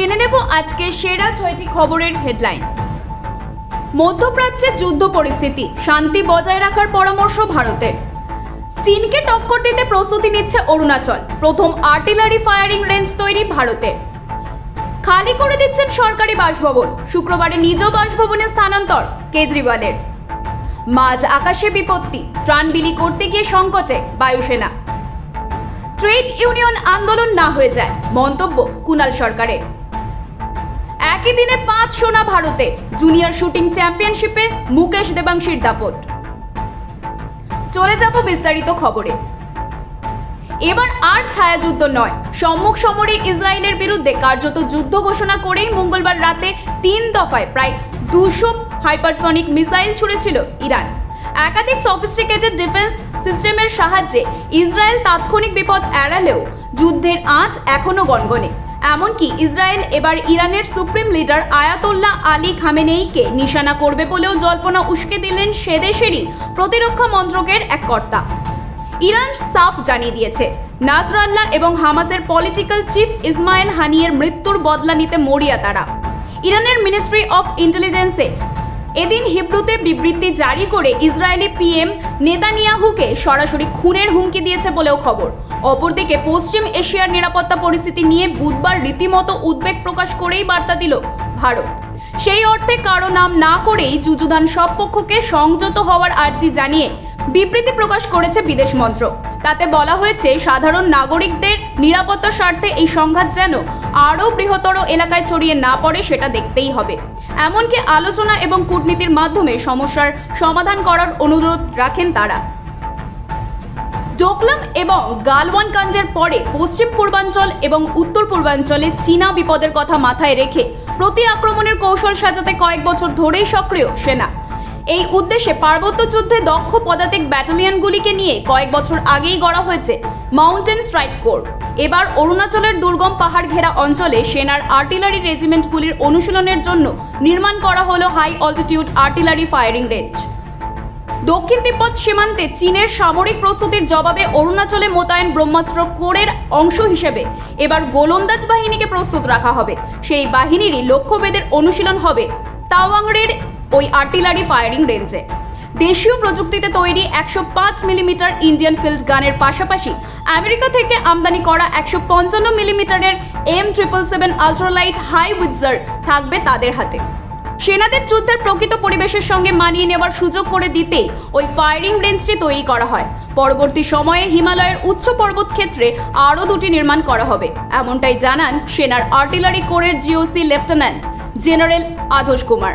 জেনে নেব আজকে সেরা ছয়টি খবরের হেডলাইন্স মধ্যপ্রাচ্যে যুদ্ধ পরিস্থিতি, শান্তি বজায় রাখার পরামর্শ ভারতের। চীনকে টক্কর দিতে প্রস্তুতি নিচ্ছে অরুণাচল, প্রথম আর্টিলারি ফায়ারিং রেঞ্জ তৈরি ভারতের। খালি করে দিচ্ছেন সরকারি বাসভবন, শুক্রবারে নিজ বাসভবনে স্থানান্তর কেজরিওয়ালের। মাঝ আকাশে বিপত্তি, ত্রাণ বিলি করতে গিয়ে সংকটে বায়ুসেনা। ট্রেড ইউনিয়ন আন্দোলন না হয়ে যায়, মন্তব্য কুনাল সরকারের। একই দিনে পাঁচ সোনা ভারতে জুনিয়র শুটিং চ্যাম্পিয়নশিপে মুকেশ দেবাংশীর দাপট। চলে যাব বিস্তারিত খবরে। এবার আর ছায়াযুদ্ধ নয়, সম্মুখ সমরে ইসরায়েলের বিরুদ্ধে কার্যত যুদ্ধ ঘোষণা করেই মঙ্গলবার রাতে তিন দফায় প্রায় দুশো হাইপারসনিক মিসাইল ছুড়েছিল ইরান। একাধিক সফিস্টিকেটেড ডিফেন্স সিস্টেমের সাহায্যে ইসরায়েল তাৎক্ষণিক বিপদ এড়ালেও যুদ্ধের আঁচ এখনও গনগনে। এমনকি ইসরায়েল এবার ইরানের সুপ্রিম লিডার আয়াতোল্লাহ আলী খামেনেইকে নিশানা করবে বলেও জল্পনা উস্কে দিলেন সে দেশেরই প্রতিরক্ষা মন্ত্রকের এক কর্তা। ইরান সাফ জানিয়ে দিয়েছে, নাজরাল্লাহ এবং হামাসের পলিটিক্যাল চিফ ইসমাইল হানিয়ের মৃত্যুর বদলা নিতে মরিয়া তারা। ইরানের মিনিস্ট্রি অফ ইন্টেলিজেন্সে এদিন হিব্রুতে বিবৃতি জারি করে ইসরায়েলি পিএম নেতানিয়াহুকে সরাসরি খুনের হুমকি দিয়েছে বলেও খবর। অপরদিকে পশ্চিম এশিয়ার নিরাপত্তা পরিস্থিতি নিয়ে বুধবার রীতিমতো উদ্বেগ প্রকাশ করেই বার্তা দিল ভারত। সেই অর্থে কারও নাম না করেই যুযুধান সব পক্ষকে সংযত হওয়ার আর্জি জানিয়ে বিবৃতি প্রকাশ করেছে বিদেশ মন্ত্রক। তাতে বলা হয়েছে, সাধারণ নাগরিকদের নিরাপত্তার স্বার্থে এই সংঘাত যেন আরও বৃহত্তর এলাকায় ছড়িয়ে না পড়ে সেটা দেখতেই হবে। এমনকি আলোচনা এবং কূটনীতির মাধ্যমে সমস্যার সমাধান করার অনুরোধ রাখেন তারা। ডোকলাম এবং গালওয়ান কাণ্ডের পরে পশ্চিম পূর্বাঞ্চল এবং উত্তর পূর্বাঞ্চলে চীনা বিপদের কথা মাথায় রেখে প্রতি আক্রমণের কৌশল সাজাতে কয়েক বছর ধরেই সক্রিয় সেনা। এই উদ্দেশ্যে পার্বত্য যুদ্ধে দক্ষ পদাতিক ব্যাটালিয়নগুলিকে নিয়ে কয়েক বছর আগেই গড়া হয়েছে মাউন্টেন স্ট্রাইক কোর। এবার অরুণাচলের দুর্গম পাহাড় ঘেরা অঞ্চলে সেনার আর্টিলারি রেজিমেন্টগুলির অনুশীলনের জন্য নির্মাণ করা হলো high altitude artillery firing range দক্ষিণ তিব্বত সীমান্তে চীনের সামরিক প্রস্তুতির জবাবে অরুণাচলে মোতায়েন ব্রহ্মাস্ত্র কোরের অংশ হিসেবে এবার গোলন্দাজ বাহিনীকে প্রস্তুত রাখা হবে। সেই বাহিনীরই লক্ষ্যভেদের অনুশীলন হবে তাওয়াংড়ের ওই আর্টিলারি ফায়ারিং রেঞ্জে দেশীয় প্রযুক্তিতে তৈরি একশো পাঁচ মিলিমিটার ইন্ডিয়ান ফিল্ড গানের পাশাপাশি আমেরিকা থেকে আমদানি করা একশো পঞ্চান্ন মিলিমিটারের M triple seven ultralight howitzer থাকবে তাদের হাতে। সেনাদের যুদ্ধের প্রকৃত পরিবেশের সঙ্গে মানিয়ে নেওয়ার সুযোগ করে দিতে ওই ফায়ারিং রেঞ্জটি তৈরি করা হয়। পরবর্তী সময়ে হিমালয়ের উচ্চ পর্বত ক্ষেত্রে আরও দুটি নির্মাণ করা হবে। এমনটাই জানান সেনার আর্টিলারি কোরের GOC lieutenant general Adhosh Kumar.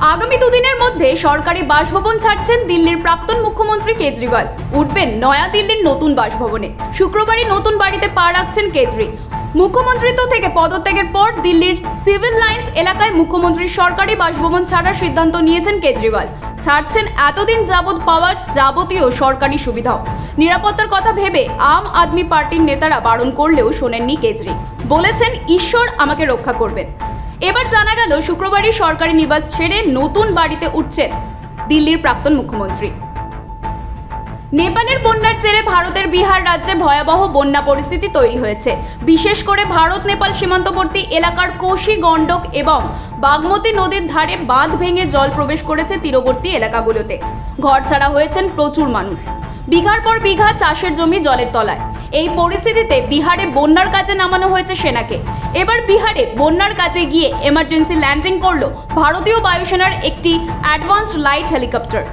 আগামী দুদিনের মধ্যে সরকারি বাসভবন ছাড়ছেন দিল্লির প্রাক্তন মুখ্যমন্ত্রী কেজরিওয়াল। উঠবেন নয়া দিল্লির নতুন বাসভবনে। শুক্রবারই নতুন বাড়িতে পা রাখছেন কেজরি। মুখ্যমন্ত্রিত্ব থেকে পদত্যাগের পর দিল্লির সিভিল লাইন্স এলাকায় মুখ্যমন্ত্রীর সরকারি বাসভবন ছাড়ার সিদ্ধান্ত নিয়েছেন কেজরিওয়াল। ছাড়ছেন এতদিন যাবৎ পাওয়ার যাবতীয় সরকারি সুবিধাও। নিরাপত্তার কথা ভেবে আম আদমি পার্টির নেতারা বারণ করলেও শোনেননি কেজরি। বলেছেন, ঈশ্বর আমাকে রক্ষা করবেন। এবার জানা গেল শুক্রবারই সরকারি নিবাস ছেড়ে নতুন বাড়িতে উঠছেন দিল্লির প্রাক্তন মুখ্যমন্ত্রী। নেপালের বন্যার জেরে ভারতের বিহার রাজ্যে ভয়াবহ বন্যা পরিস্থিতি তৈরি হয়েছে। বিশেষ করে ভারত, নেপাল সীমান্তবর্তী এলাকার কোশি, গণ্ডক এবং বাগমতী নদীর ধারে বাঁধ ভেঙে জল প্রবেশ করেছে তীরবর্তী এলাকাগুলোতে। ঘর ছাড়া হয়েছেন প্রচুর মানুষ। বিঘার পর বিঘা চাষের জমি জলের তলায়। এই পরিস্থিতিতে বিহারে বন্যার কাজে নামানো হয়েছে সেনাকে। এবার বিহারে বন্যার কাজে গিয়ে এমার্জেন্সি ল্যান্ডিং করল ভারতীয় বায়ুসেনার একটি অ্যাডভান্সড লাইট হেলিকপ্টার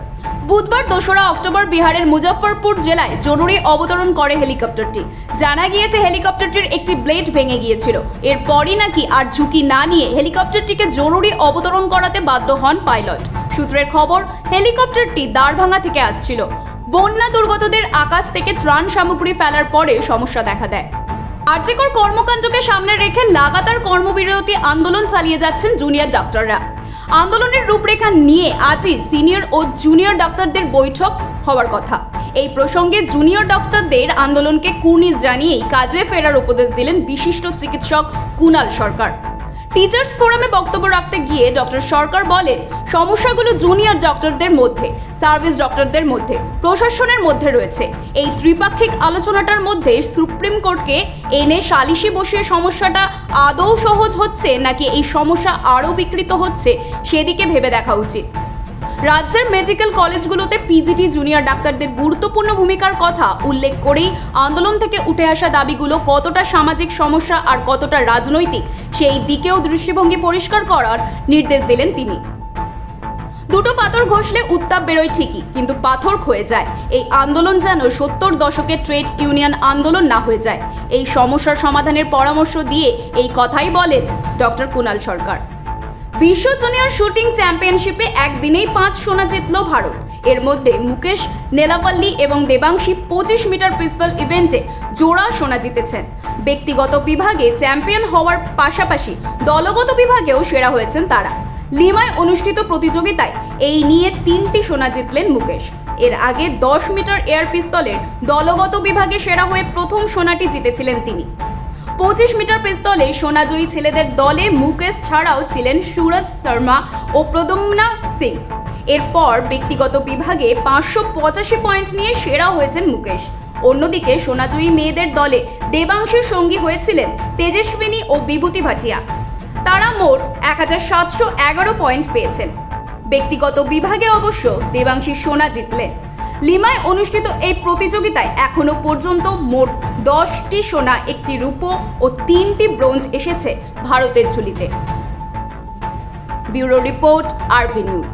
বুধবার দোসরা অক্টোবর বিহারের মুজফ্ফরপুর জেলায় জরুরি অবতরণ করে হেলিকপ্টারটি জানা গিয়েছে হেলিকপ্টারটির একটি ব্লেড ভেঙে গিয়েছিল। এরপরই নাকি আর ঝুঁকি না নিয়ে হেলিকপ্টারটিকে জরুরি অবতরণ করাতে বাধ্য হন পাইলট সূত্রের খবর হেলিকপ্টারটি দাঁড়ভাঙা থেকে আসছিল। বন্যা দুর্গতদের আকাশ থেকে ত্রাণ সামগ্রী ফেলার পরে সমস্যা দেখা দেয়। আর্যিকর কর্মকাণ্ডকে সামনে রেখে লাগাতার কর্মবিরতি আন্দোলন চালিয়ে যাচ্ছেন জুনিয়র ডাক্তাররা। আন্দোলনের রূপরেখা নিয়ে আজই সিনিয়র ও জুনিয়র ডাক্তারদের বৈঠক হওয়ার কথা। এই প্রসঙ্গে জুনিয়র ডাক্তারদের আন্দোলনকে কুর্নিশ জানিয়েই কাজে ফেরার উপদেশ দিলেন বিশিষ্ট চিকিৎসক কুনাল সরকার। টিচার্স ফোরামে বক্তব্য রাখতে গিয়ে ডক্টর সরকার বলেন, সমস্যাগুলো জুনিয়র ডক্টরদের মধ্যে সার্ভিস ডক্টরদের মধ্যে, প্রশাসনের মধ্যে রয়েছে। এই ত্রিপাক্ষিক আলোচনাটার মধ্যে সুপ্রিম কোর্টকে এনে সালিশি বসিয়ে সমস্যাটা আদৌ সহজ হচ্ছে নাকি এই সমস্যা আরও বিকৃত হচ্ছে, সেদিকে ভেবে দেখা উচিত। রাজ্যের মেডিকেল কলেজগুলোতে পিজিটি জুনিয়র ডাক্তারদের গুরুত্বপূর্ণ ভূমিকার কথা উল্লেখ করেই আন্দোলন থেকে উঠে আসা দাবিগুলো কতটা সামাজিক সমস্যা আর কতটা রাজনৈতিক, সেই দিকেও দৃষ্টিভঙ্গি পরিষ্কার করার নির্দেশ দিলেন তিনি। দুটো পাথর ঘষলে উত্তাপ বেরোয় ঠিকই, কিন্তু পাথর ক্ষয়ে যায়। এই আন্দোলন যেন সত্তর দশকে ট্রেড ইউনিয়ন আন্দোলন না হয়ে যায়। এই সমস্যার সমাধানের পরামর্শ দিয়ে এই কথাই বলেন ডক্টর কুনাল সরকার। বিশ্ব জুনিয়র শুটিং চ্যাম্পিয়নশিপে একদিনেই পাঁচ সোনা জিতল ভারত। এর মধ্যে মুকেশ, নেলাপাল্লি এবং দেবাংশী পঁচিশ মিটার পিস্তল ইভেন্টে জোড়া সোনা জিতেছেন। ব্যক্তিগত বিভাগে চ্যাম্পিয়ন হওয়ার পাশাপাশি দলগত বিভাগেও সেরা হয়েছেন তারা। লিমায় অনুষ্ঠিত প্রতিযোগিতায় এই নিয়ে তিনটি সোনা জিতলেন মুকেশ। এর আগে দশ মিটার এয়ার পিস্তলের দলগত বিভাগে সেরা হয়ে প্রথম সোনাটি জিতেছিলেন তিনি। পঁচিশ মিটার পিস্তলে সোনাজয়ী ছেলেদের দলে মুকেশ ছাড়াও ছিলেন সুরজ শর্মা ও প্রদম্না সিং। এরপর ব্যক্তিগত বিভাগে পাঁচশো পঁচাশি পয়েন্ট নিয়ে সেরা হয়েছেন মুকেশ। অন্যদিকে সোনাজয়ী মেয়েদের দলে দেবাংশের সঙ্গী হয়েছিলেন তেজস্বিনী ও বিভূতি ভাটিয়া। তারা মোট এক হাজার সাতশো এগারো পয়েন্ট পেয়েছেন। ব্যক্তিগত বিভাগে অবশ্য দেবাংশী সোনা জিতলেন। লিমায় অনুষ্ঠিত এই প্রতিযোগিতায় এখনও পর্যন্ত মোট দশটি সোনা, একটি রূপো ও তিনটি ব্রোঞ্জ এসেছে ভারতের ঝুলিতে। Bureau report, RV news.